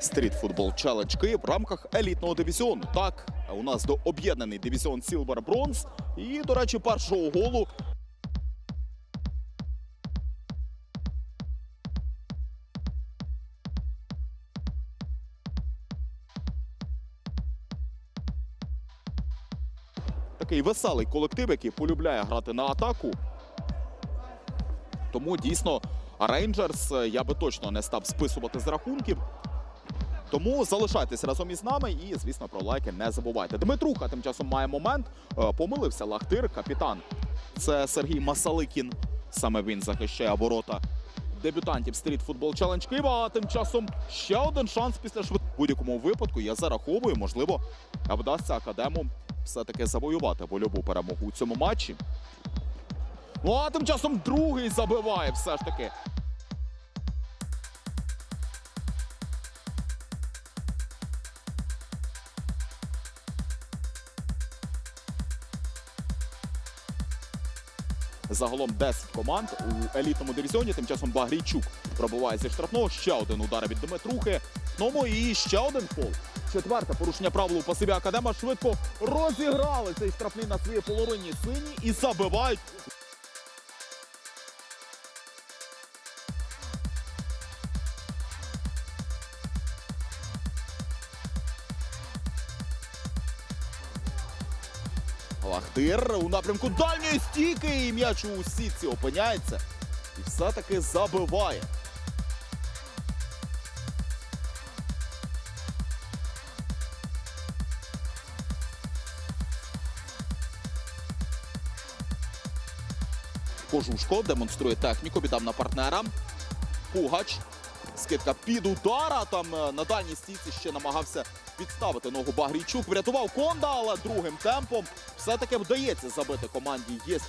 Стрітфутбол Челендж Київ в рамках елітного дивізіону. Так, у нас до об'єднаний дивізіон Сілвер Бронз. І, до речі, першого голу такий веселий колектив, який полюбляє грати на атаку. Тому дійсно Рейнджерс я би точно не став списувати з рахунків. Тому залишайтесь разом із нами і, звісно, про лайки не забувайте. Дмитруха тим часом має момент. Е, Помилився Лахтир, капітан. Це Сергій Масаликін. Саме він захищає ворота дебютантів Street Football Challenge Києва. А тим часом ще один шанс після швид... Будь-якому випадку я зараховую, можливо, вдасться академу все-таки завоювати вольову перемогу у цьому матчі. Ну а тим часом другий забиває все ж таки. Загалом 10 команд у елітному дивізіоні. Тим часом Багрійчук пробуває зі штрафного. Ще один удар від Дмитрухи. Ну і ще один фол. Четверте порушення правил у пасиві Академа швидко розіграли цей штрафний на своїй половині сині і забивають. Лахтир у напрямку дальньої стійки і м'яч у сітці опиняється. І все-таки забиває. Кожушко демонструє техніку, віддав на партнера. Пугач. Скидка під удара. Там е, на дальній стійці ще намагався підставити ногу Багрійчук. Врятував Конда, але другим темпом все-таки вдається забити команді ЄС.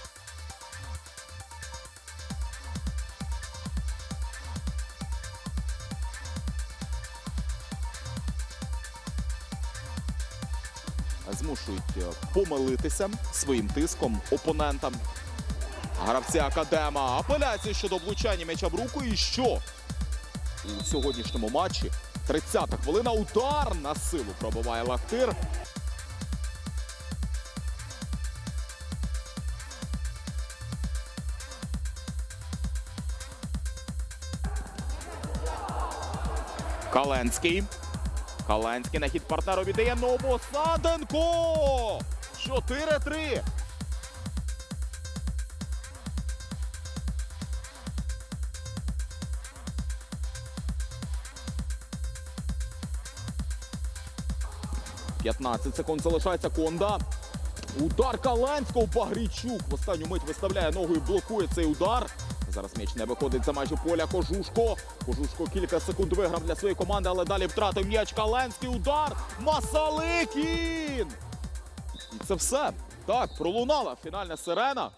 Змушують е, помилитися своїм тиском опонентам. Гравці Академа. Апеляція щодо влучання м'яча в руку. І що? У сьогоднішньому матчі 30-та хвилина. Удар на силу пробиває Лахтир. Каленський. Каленський на хід партнеру віддає Новосаденко. 4-3. – 15 секунд залишається Конда. Удар Каленського Багрічук. В останню мить виставляє ногу і блокує цей удар. Зараз м'яч не виходить за межі поля. Кожушко. Кожушко кілька секунд виграв для своєї команди, але далі втратив м'яч. Каленський удар. Масаликін! І це все. Так, пролунала фінальна сирена.